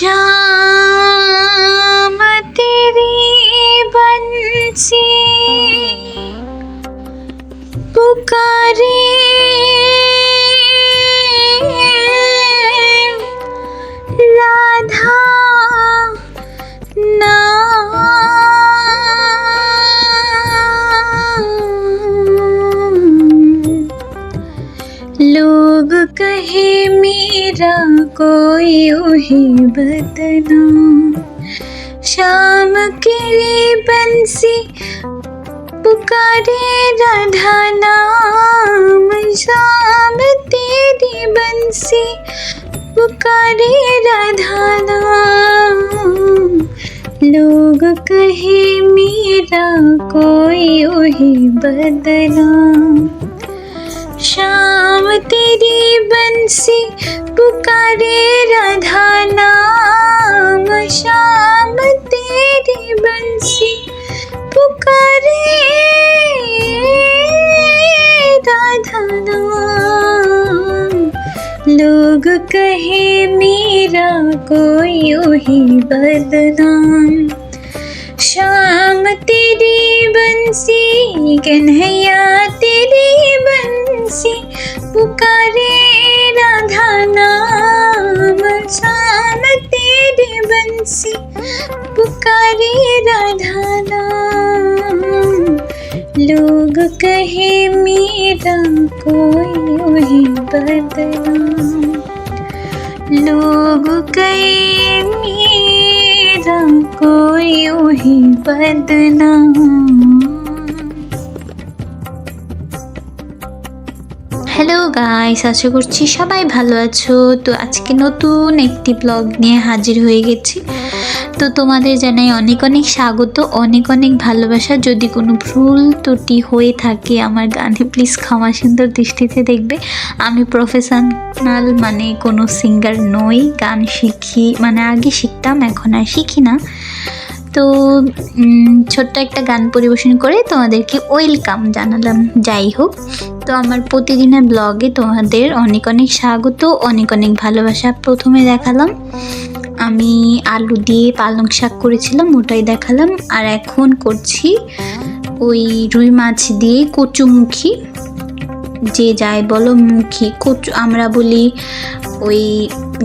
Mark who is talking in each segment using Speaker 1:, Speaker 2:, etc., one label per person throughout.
Speaker 1: श्याम तेरी बंसी। पुकारे वही बदना शाम के बंसी पुकारे राधा नाम। शाम तेरी बंसी पुकारे राधा नाम। लोग कहे, मेरा कोई वही बदना शाम तेरी बंसी मेरा कोई ही बदनाम। शाम तेरी बंसी, कन्हैया तेरी बंसी, पुकारे राधा नाम। शाम तेरी बंसी, पुकारे राधा नाम। लोग कहे, मेरा कोई वही बदनाम। लोग कहे मेरा कोई वही बदनाम হ্যালো গাইস আশা করছি সবাই ভালো আছো তো আজকে নতুন একটি ব্লগ নিয়ে হাজির হয়ে গেছি তো তোমাদের জানাই অনেক অনেক স্বাগত, অনেক অনেক ভালোবাসা। যদি কোনো ভুল ত্রুটি হয়ে থাকে আমার গানে প্লিজ ক্ষমা সুন্দর দৃষ্টিতে দেখবে। আমি প্রফেশনাল মানে কোনো সিঙ্গার নই, গান শিখি মানে আগে শিখতাম, এখন আর শিখি না। তো ছোট্ট একটা গান পরিবেশন করে তোমাদেরকে ওয়েলকাম জানালাম। যাই হোক, তো আমার প্রতিদিনের ব্লগে তোমাদের অনেক অনেক স্বাগত, অনেক অনেক ভালোবাসা প্রথমে দেখালাম। আমি আলু দিয়ে পালং শাক করেছিলাম, ওটাই দেখালাম। আর এখন করছি ওই রুই মাছ দিয়ে কচুমুখী যে যায় বলো মুখি, কচু আমরা বলি ওই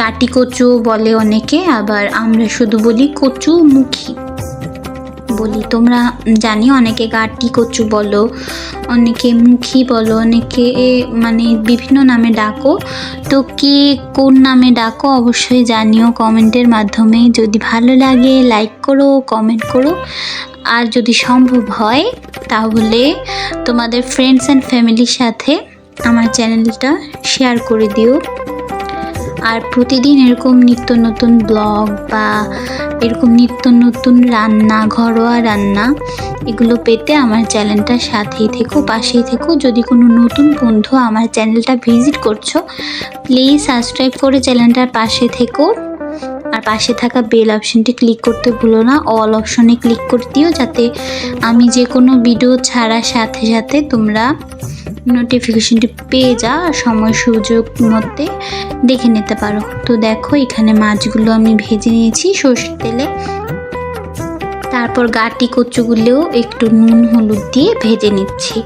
Speaker 1: গাটি কচু বলে অনেকে, আবার আমরা শুধু বলি কচু মুখী। বলি, তোমরা জানি অনেকে গাটি কচু বলো, অনেকে মুখী বলো, অনেকে মানে বিভিন্ন নামে ডাকো। তো কে কোন নামে ডাকো অবশ্যই জানিও কমেন্টের মাধ্যমে। যদি ভালো লাগে, লাইক করো, কমেন্ট করো। আর যদি সম্ভব হয়, তাহলে তোমাদের ফ্রেন্ডস অ্যান্ড ফ্যামিলির সাথে আমার চ্যানেলটা শেয়ার করে দিও। আর প্রতিদিন এরকম নিত্য নতুন ব্লগ বা এরকম নিত্য নতুন রান্না, ঘরোয়া রান্না, এগুলো পেতে আমার চ্যানেলটার সাথেই থেকো, পাশেই থেকো। যদি কোনো নতুন বন্ধু আমার চ্যানেলটা ভিজিট করছ প্লিজ সাবস্ক্রাইব করে চ্যানেলটার পাশে থেকো। আর পাশে থাকা বেল অপশনটি ক্লিক করতে ভুলো না অল অপশনে ক্লিক করে দিও, যাতে আমি যে কোনো ভিডিও ছাড়ার সাথে সাথে তোমরা নোটিফিকেশনটি পেয়ে যা সময় সুযোগ মধ্যে দেখে নিতে পারো। তো দেখো, এখানে মাছগুলো আমি ভেজে নিয়েছি, সর্ষের তেলে। তারপর গাটি কচুগুলোও একটু নুন, হলুদ দিয়ে ভেজে নিচ্ছি।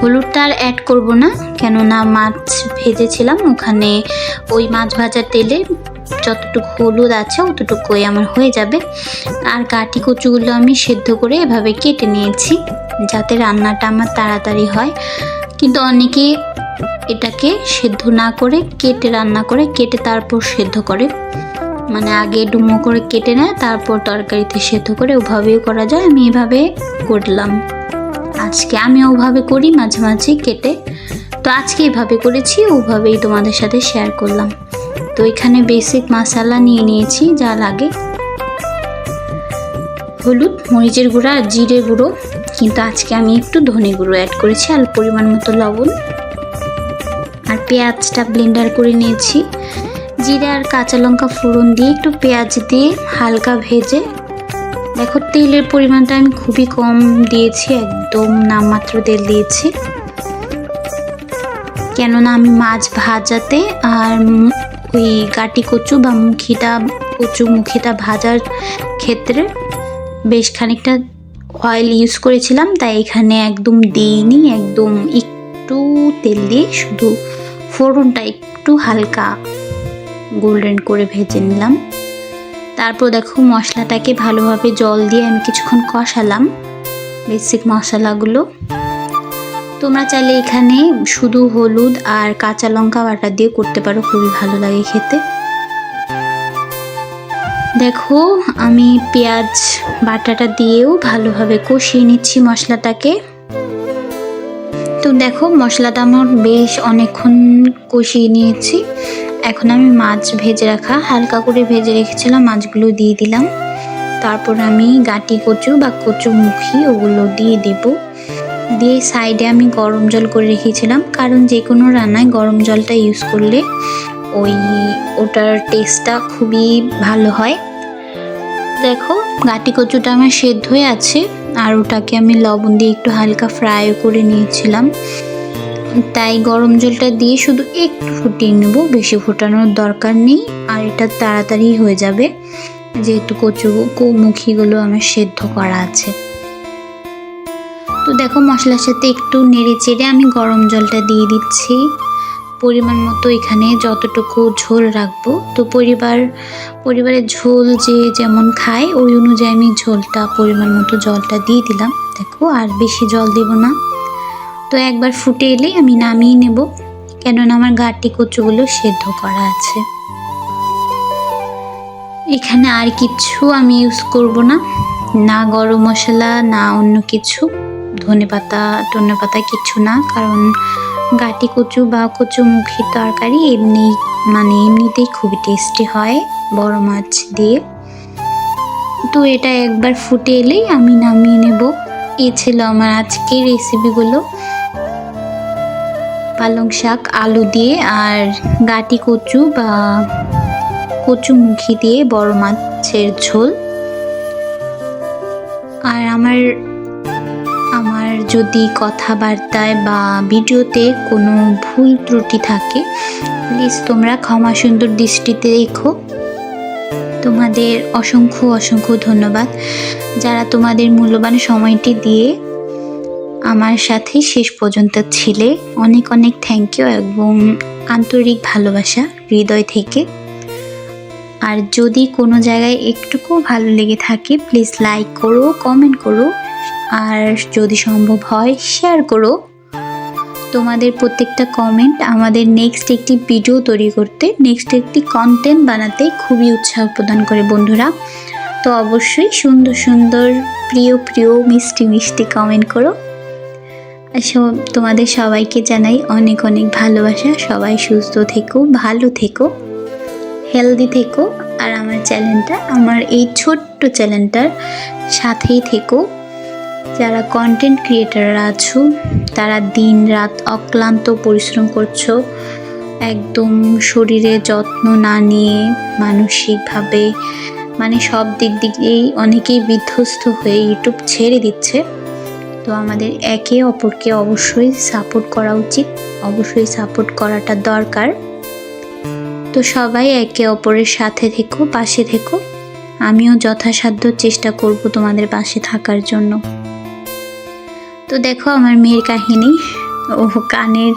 Speaker 1: হলুদটা আর অ্যাড করব না, কেননা মাছ ভেজেছিলাম, ওখানে ওই মাছ ভাজার তেলে যতটুকু হলুদ আছে, অতটুকুই আমার হয়ে যাবে। আর গাটি কচুগুলো আমি সেদ্ধ করে এভাবে কেটে নিয়েছি, যাতে রান্নাটা আমার তাড়াতাড়ি হয়। কিন্তু অনেকে এটাকে সেদ্ধ না করে কেটে রান্না করে, কেটে তারপর সেদ্ধ করে। মানে আগে ডুমো করে কেটে নেয়, তারপর তরকারিতে সেদ্ধ করে ওভাবেও করা যায়। আমি এভাবে করলাম। আজকে আমি ওভাবে করি মাঝে মাঝে কেটে। তো আজকে এভাবে করেছি, ওভাবেই তোমাদের সাথে শেয়ার করলাম। তো এখানে বেসিক মশলা নিয়ে নিয়েছি, যা লাগে। হলুদ, মরিচের গুঁড়া আর জিরে গুঁড়ো। কিন্তু আজকে আমি একটু ধনে গুঁড়ো অ্যাড করেছি, আর পরিমাণ মতো লবণ। আর পেঁয়াজটা ব্লেন্ডার করে নিয়েছি। জিরে আর কাঁচা লঙ্কা ফোড়ন দিয়ে একটু পেঁয়াজ দিয়ে হালকা ভেজে। দেখো, তেলের পরিমাণটা আমি খুবই কম দিয়েছি, একদম নামমাত্র তেল দিয়েছি। কেননা আমি মাছ ভাজাতে আর ওই গাটি কচু বা মুখিটা কচুমুখিটা ভাজার ক্ষেত্রে বেশ খানিকটা অয়েল ইউজ করেছিলাম, তাই এখানে একদম দিইনি, একদম একটু তেল দিয়ে শুধু ফোড়নটা একটু হালকা গোল্ডেন করে ভেজে নিলাম। তারপর দেখো মশলাটাকে ভালোভাবে জল দিয়ে আমি কিছুক্ষণ কষালাম বেসিক মশলাগুলো। তোমরা চাইলে এখানে শুধু হলুদ আর কাঁচা লঙ্কা বাটা দিয়ে করতে পারো, খুবই ভালো লাগে খেতে। দেখো, আমি পেঁয়াজ বাটাটা দিয়েও ভালোভাবে কষিয়ে নিচ্ছি মশলাটাকে। তো দেখো, মশলাটা আমার বেশ অনেকক্ষণ কষিয়ে নিয়েছি। এখন আমি মাছ ভেজে রাখা, হালকা করে ভেজে রেখেছিলাম, মাছগুলো দিয়ে দিলাম। তারপর আমি গাটি কচু বা কচু মুখি ওগুলো দিয়ে দেব। দিয়ে সাইডে আমি গরম জল করে রেখেছিলাম, কারণ যে কোনো রান্নায় গরম জলটা ইউজ করলে ওই ওটার টেস্টটা খুবই ভালো হয়। দেখো, গাটি কচুটা আমার সেদ্ধ হয়ে আছে, আর ওটাকে আমি লবণ দিয়ে একটু হালকা ফ্রাই করে নিয়েছিলাম। তাই গরম জলটা দিয়ে শুধু একটু ফুটিয়ে নেব, বেশি ফোটানোর দরকার নেই, আর এটা তাড়াতাড়ি হয়ে যাবে, যেহেতু কচু মুখিগুলো আমার সেদ্ধ করা আছে। তো দেখো মশলার সাথে একটু নেড়ে চেড়ে আমি গরম জলটা দিয়ে দিচ্ছি। পরিমাণ মতো এখানে যতটুকু ঝোল রাখব। তো পরিবার, পরিবারের ঝোল যে যেমন খায়, ওই অনুযায়ী আমি ঝোলটা, পরিমাণ মতো জলটা দিয়ে দিলাম। দেখো, আর বেশি জল দেব না। তো একবার ফুটে এলেই আমি নামিয়ে নেব। কেননা আমার গাটি কচুগুলো সেদ্ধ করা আছে। এখানে আর কিছু আমি ইউজ করব না। না গরম মশলা, না অন্য কিছু। ধনে পাতা টনে পাতা কিছু না, কারণ গাটি কচু বা কচুমুখী তরকারি এমনি মানে এমনিতেই খুবই টেস্টি হয় বড় মাছ দিয়ে। তো এটা একবার ফুটে এলেই আমি নামিয়ে নেব। এ ছিল আমার আজকের রেসিপিগুলো পালং শাক, আলু দিয়ে আর গাটি কচু বা কচুমুখী দিয়ে বড় মাছের ঝোল। আর আমার আমার যদি কথাবার্তায় বা ভিডিওতে কোনো ভুল ত্রুটি থাকে প্লিজ তোমরা ক্ষমা সুন্দর দৃষ্টিতে দেখো। তোমাদের অসংখ্য অসংখ্য ধন্যবাদ। যারা তোমাদের মূল্যবান সময়টি দিয়ে আমার সাথে শেষ পর্যন্ত ছিলে, অনেক অনেক থ্যাংক ইউ এবং আন্তরিক ভালোবাসা হৃদয় থেকে। আর যদি কোনো জায়গায় একটুকু ভালো লেগে থাকে প্লিজ লাইক করো কমেন্ট করো। আর যদি সম্ভব হয় শেয়ার করো। তোমাদের প্রত্যেকটা কমেন্ট আমাদের নেক্সট একটি ভিডিও তৈরি করতে নেক্সট একটি কন্টেন্ট বানাতে খুবই উৎসাহ প্রদান করে বন্ধুরা। তো অবশ্যই সুন্দর সুন্দর প্রিয় প্রিয় মিষ্টি মিষ্টি কমেন্ট করো। সব, তোমাদের সবাইকে জানাই অনেক অনেক ভালোবাসা। সবাই সুস্থ থেকো, ভালো থেকো হেলদি থেকো। আর আমার চ্যানেলটা আমার এই ছোট্ট চ্যানেলটার সাথেই থেকো। যারা কন্টেন্ট ক্রিয়েটাররা আছো, তারা দিন রাত অক্লান্ত পরিশ্রম করছ, একদম শরীরে যত্ন না নিয়ে, মানসিকভাবে মানে সব দিক দিকেই অনেকেই বিধ্বস্ত হয়ে ইউটিউব ছেড়ে দিচ্ছে। তো আমাদের একে অপরকে অবশ্যই সাপোর্ট করা উচিত, অবশ্যই সাপোর্ট করাটা দরকার। তো সবাই একে অপরের সাথে থেকো, পাশে থেকো। আমিও যথাসাধ্য চেষ্টা করব তোমাদের পাশে থাকার জন্য। তো দেখো আমার মেয়ের কাহিনী। ও কানের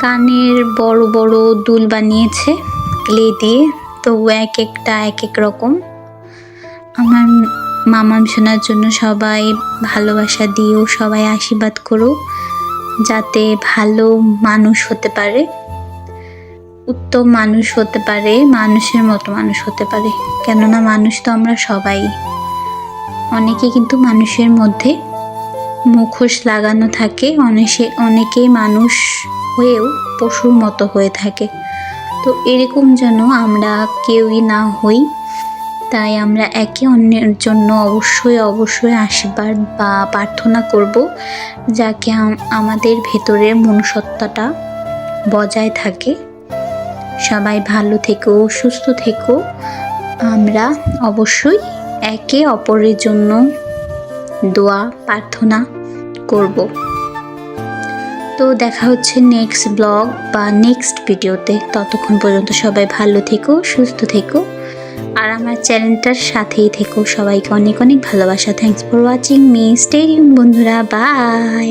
Speaker 1: কানের বড় বড় দুল বানিয়েছে ক্লে দিয়ে। তো এক একটা, এক এক রকম। আমার মামাম শোনার জন্য সবাই ভালোবাসা দিও, সবাই আশীর্বাদ করো, যাতে ভালো মানুষ হতে পারে। উত্তম মানুষ হতে পারে, মানুষের মতো মানুষ হতে পারে। কেননা মানুষ তো আমরা সবাই। অনেকে কিন্তু মানুষের মধ্যে মুখোশ লাগানো থাকে। অনেকে অনেকেই মানুষ হয়েও পশুর মতো হয়ে থাকে। তো এরকম যেন আমরা কেউই না হই। তাই আমরা একে অন্যের জন্য অবশ্যই অবশ্যই আশীর্বাদ বা প্রার্থনা করব যাকে আমাদের ভেতরের মনুষ্যত্বটা বজায় থাকে। সবাই ভালো থেকো, সুস্থ থেকো। আমরা অবশ্যই একে অপরের জন্য দোয়া, প্রার্থনা করব। তো দেখা হচ্ছে নেক্সট ব্লগ বা নেক্সট ভিডিওতে ততক্ষণ পর্যন্ত সবাই ভালো থেকো, সুস্থ থেকো। আর আমার চ্যানেলটার সাথেই থেকো। সবাইকে অনেক অনেক ভালোবাসা। Thanks for watching me stadium বন্ধুরা। বাই